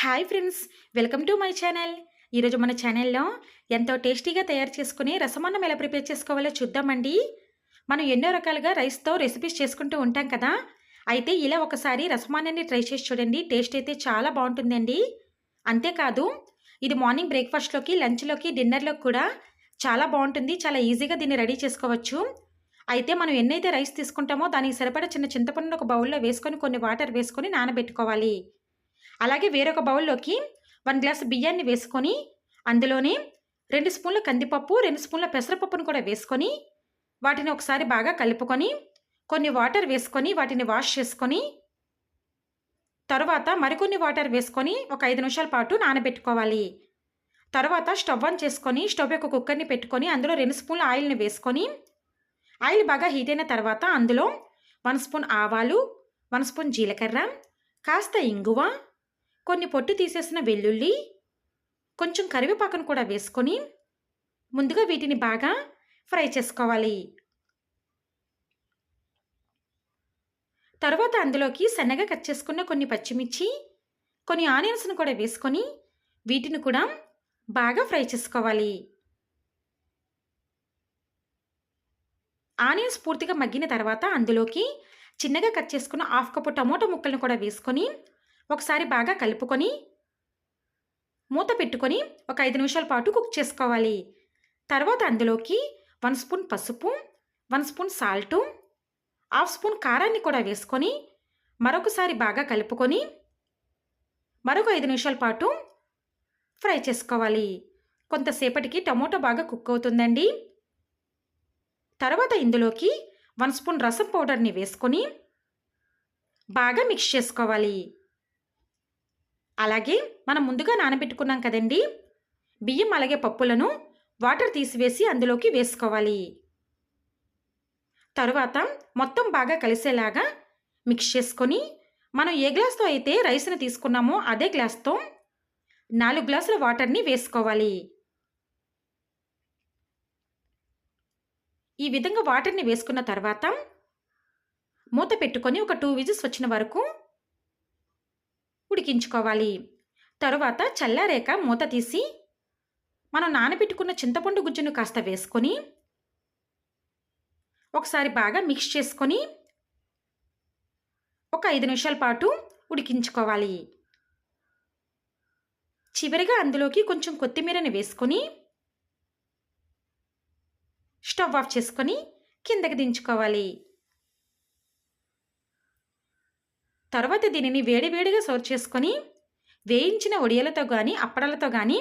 Hi friends welcome to my channel. ఈరోజు మన ఛానల్లో ఎంతో టేస్టీగా తయారు చేసుకుని రసమన్నం ఎలా ప్రిపేర్ చేసుకోవాలో చూద్దామండి. మనం ఎన్నో రకాలుగా రైస్తో రెసిపీస్ చేసుకుంటూ ఉంటాం కదా. అయితే ఇలా ఒకసారి రసమాన్నాన్ని ట్రై చేసి చూడండి టేస్ట్ అయితే చాలా బాగుంటుందండి. అంతేకాదు ఇది మార్నింగ్ బ్రేక్ఫాస్ట్లోకి లంచ్లోకి డిన్నర్లోకి కూడా చాలా బాగుంటుంది చాలా ఈజీగా దీన్ని రెడీ చేసుకోవచ్చు. అయితే మనం ఎన్నైతే రైస్ తీసుకుంటామో దానికి సరిపడా చిన్న చింతపండు ఒక బౌల్లో వేసుకొని కొన్ని వాటర్ వేసుకొని నానబెట్టుకోవాలి. అలాగే వేరొక బౌల్లోకి వన్ గ్లాస్ బియ్యాన్ని వేసుకొని అందులోనే రెండు స్పూన్ల కందిపప్పు రెండు స్పూన్ల పెసరపప్పును కూడా వేసుకొని వాటిని ఒకసారి బాగా కలుపుకొని కొన్ని వాటర్ వేసుకొని వాటిని వాష్ చేసుకొని తర్వాత మరికొన్ని వాటర్ వేసుకొని ఒక ఐదు నిమిషాల పాటు నానబెట్టుకోవాలి. తర్వాత స్టవ్ ఆన్ చేసుకొని స్టవ్ యొక్క కుక్కర్ని పెట్టుకొని అందులో రెండు స్పూన్ల ఆయిల్ని వేసుకొని ఆయిల్ బాగా హీట్ అయిన తర్వాత అందులో వన్ స్పూన్ ఆవాలు వన్ స్పూన్ జీలకర్ర కాస్త ఇంగువ కొన్ని పొట్టు తీసేసిన వెల్లుల్లి కొంచెం కరివేపాకును కూడా వేసుకొని ముందుగా వీటిని బాగా ఫ్రై చేసుకోవాలి. తర్వాత అందులోకి సన్నగా కట్ చేసుకున్న కొన్ని పచ్చిమిర్చి కొన్ని ఆనియన్స్ను కూడా వేసుకొని వీటిని కూడా బాగా ఫ్రై చేసుకోవాలి. ఆనియన్స్ పూర్తిగా మగ్గిన తర్వాత అందులోకి చిన్నగా కట్ చేసుకున్న హాఫ్ కప్పు టమోటా ముక్కలను కూడా వేసుకొని ఒకసారి బాగా కలుపుకొని మూత పెట్టుకొని ఒక ఐదు నిమిషాల పాటు కుక్ చేసుకోవాలి. తర్వాత అందులోకి వన్ స్పూన్ పసుపు one spoon salt half spoon కారాన్ని కూడా వేసుకొని మరొకసారి బాగా కలుపుకొని మరొక ఐదు నిమిషాల పాటు ఫ్రై చేసుకోవాలి. కొంతసేపటికి టమోటా బాగా కుక్ అవుతుందండి. తర్వాత ఇందులోకి వన్ స్పూన్ రసం పౌడర్ని వేసుకొని బాగా మిక్స్ చేసుకోవాలి. అలాగే మనం ముందుగా నానబెట్టుకున్నాం కదండి? బియ్యం అలాగే పప్పులను వాటర్ తీసివేసి అందులోకి వేసుకోవాలి. తరువాత మొత్తం బాగా కలిసేలాగా మిక్స్ చేసుకొని మనం ఏ గ్లాస్తో అయితే రైస్ని తీసుకున్నామో అదే గ్లాస్తో నాలుగు గ్లాసుల వాటర్ని వేసుకోవాలి. ఈ విధంగా వాటర్ని వేసుకున్న తర్వాత మూత పెట్టుకొని ఒక టూ విజిల్స్ వచ్చిన వరకు ఉడికించుకోవాలి తరువాత చల్లారేక మూత తీసి మనం నానబెట్టుకున్న చింతపండు గుజ్జును కాస్త వేసుకొని ఒకసారి బాగా మిక్స్ చేసుకొని ఒక ఐదు నిమిషాల పాటు ఉడికించుకోవాలి. చివరిగా అందులోకి కొంచెం కొత్తిమీరని వేసుకొని స్టవ్ ఆఫ్ చేసుకొని కిందకి దించుకోవాలి. తర్వాత దీనిని వేడివేడిగా సర్వ్ చేసుకొని వేయించిన ఒడియలతో కానీ అప్పడాలతో కానీ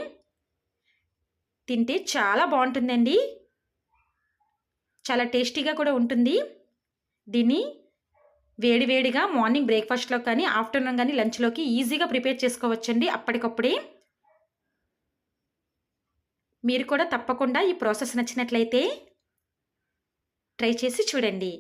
తింటే చాలా బాగుంటుందండి. చాలా టేస్టీగా కూడా ఉంటుంది. దీన్ని వేడివేడిగా మార్నింగ్ బ్రేక్ఫాస్ట్లో కానీ ఆఫ్టర్నూన్ కానీ లంచ్లోకి ఈజీగా ప్రిపేర్ చేసుకోవచ్చండి అప్పటికప్పుడే. మీరు కూడా తప్పకుండా ఈ ప్రాసెస్ నచ్చినట్లయితే ట్రై చేసి చూడండి.